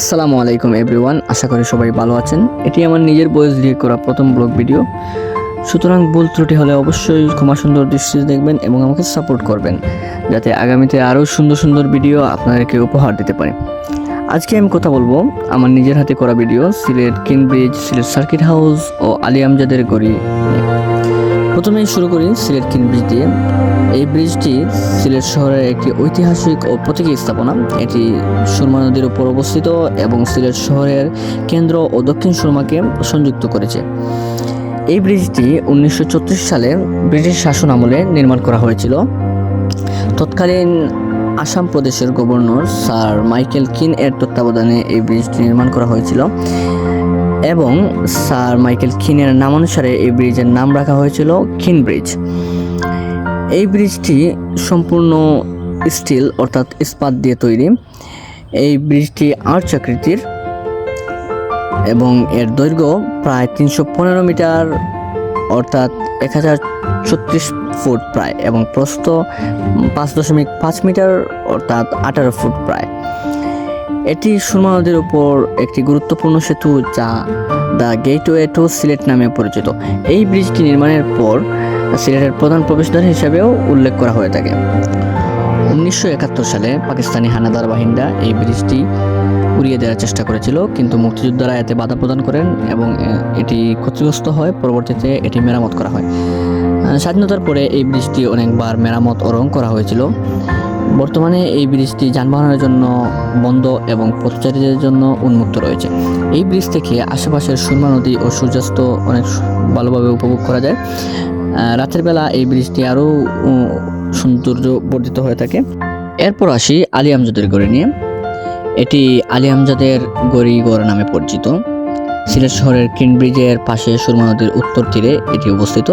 আসসালামু আলাইকুম এভরিওয়ান, আশা করি সবাই ভালো আছেন। এটি আমার নিজের বয়স দিয়ে করা প্রথম ব্লগ ভিডিও। সুতরাং ভুল ত্রুটি হলে অবশ্যই ক্ষমা সুন্দর দৃষ্টি দেখবেন এবং আমাকে সাপোর্ট করবেন, যাতে আগামীতে আরও সুন্দর সুন্দর ভিডিও আপনাদেরকে উপহার দিতে পারি। আজকে আমি কথা বলব আমার নিজের হাতে করা video, Sylhet Keane Bridge Sylhet Circuit House ও আলিয়ামজাদের গড়ি নিয়ে। প্রথমেই শুরু করি সিলেট কিন ব্রিজ দিয়ে। এই ব্রিজটি সিলেট শহরের একটি ঐতিহাসিক ও প্রতীকী স্থাপনা। এটি সুরমা নদীর উপর অবস্থিত এবং সিলেট শহরের কেন্দ্র ও দক্ষিণ সুরমাকে সংযুক্ত করেছে। এই ব্রিজটি উনিশশো সালে ব্রিটিশ শাসন আমলে নির্মাণ করা হয়েছিল। তৎকালীন আসাম প্রদেশের গভর্নর স্যার মাইকেল কিন এর তত্ত্বাবধানে এই ব্রিজটি নির্মাণ করা হয়েছিল। এবং স্যার মাইকেল কিনের নামানুসারে এই ব্রিজের নাম রাখা হয়েছিল কিন ব্রিজ। এই ব্রিজটি সম্পূর্ণ স্টিল অর্থাৎ ইস্পাত দিয়ে তৈরি। এই ব্রিজটি আর্চ আকৃতির এবং এর দৈর্ঘ্য প্রায় তিনশো পনেরো মিটার অর্থাৎ এক হাজার ছত্রিশ ফুট প্রায় এবং প্রস্থ পাঁচ দশমিক পাঁচ মিটার অর্থাৎ আঠারো ফুট প্রায়। এটি সুরমা নদীর উপর একটি গুরুত্বপূর্ণ সেতু যা দ্য গেটওয়ে টু সিলেট নামে পরিচিত। এই ব্রিজটি নির্মাণের পর সিলেটের প্রধান প্রবেশদ্বার হিসেবেও উল্লেখ করা হয়ে থাকে। উনিশশো একাত্তর সালে পাকিস্তানি হানাদার বাহিনীরা এই ব্রিজটি উড়িয়ে দেওয়ার চেষ্টা করেছিল, কিন্তু মুক্তিযোদ্ধারা এতে বাধা প্রদান করেন এবং এটি ক্ষতিগ্রস্ত হয়। পরবর্তীতে এটি মেরামত করা হয়। স্বাধীনতার পরে এই ব্রিজটি অনেকবার মেরামত ও রং করা হয়েছিল। বর্তমানে এই ব্রিজটি যানবাহনের জন্য বন্ধ এবং পথচারীদের জন্য উন্মুক্ত রয়েছে। এই ব্রিজ থেকে আশেপাশের সুরমা নদী ও সূর্যাস্ত অনেক ভালোভাবে উপভোগ করা যায়। রাতের বেলা এই ব্রিজটি আরও সৌন্দর্য বর্ধিত হয়ে থাকে। এরপর আসি আলী আমজাদের গড়ি নিয়ে। এটি আলী আমজাদের গড়িগড় নামে পরিচিত। সিলেট শহরের কিন ব্রিজের পাশে সুরমা নদীর উত্তর তীরে এটি অবস্থিত।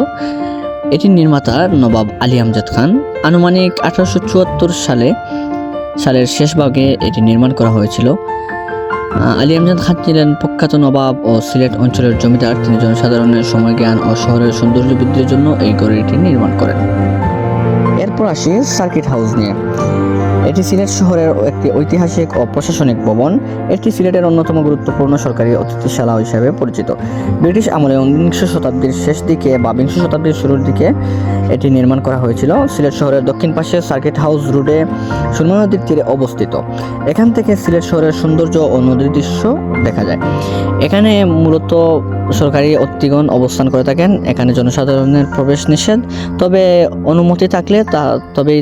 এটির নির্মাতা নবাব আলী আমজাদ খান। আনুমানিক আঠারোশো চুয়াত্তর সালে, সালের শেষ ভাগে এটি নির্মাণ করা হয়েছিল। আলী আমজাদ খান ছিলেন প্রখ্যাত নবাব ও সিলেট অঞ্চলের জমিদার। তিনি জনসাধারণের সময় জ্ঞান ও শহরের সৌন্দর্য বৃদ্ধির জন্য এই গড়িটি নির্মাণ করেন। এরপর আসি সার্কিট হাউস নিয়ে। এটি সিলেট শহরের একটি ঐতিহাসিক ও প্রশাসনিক ভবন। এটি সিলেটের অন্যতম গুরুত্বপূর্ণ সরকারি অতিথিশালা হিসেবে পরিচিত। ব্রিটিশ আমলে উনিশ শতাব্দীর শেষ দিকে বা বিংশ শতাব্দীর শুরুর দিকে এটি নির্মাণ করা হয়েছিল। সিলেট শহরের দক্ষিণ পাশে সার্কিট হাউস রোডে সুরমা নদীর তীরে অবস্থিত। এখান থেকে সিলেট শহরের সৌন্দর্য ও নদীর দৃশ্য দেখা যায়। এখানে মূলত সরকারি অতিগণ অবস্থান করে থাকেন। এখানে জনসাধারণের প্রবেশ নিষেধ। তবে অনুমতি থাকলে তা, তবেই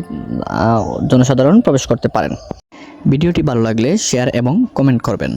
জনসাধারণ প্রবেশ করতে পারেন। ভিডিওটি ভালো লাগলে শেয়ার এবং কমেন্ট করবেন।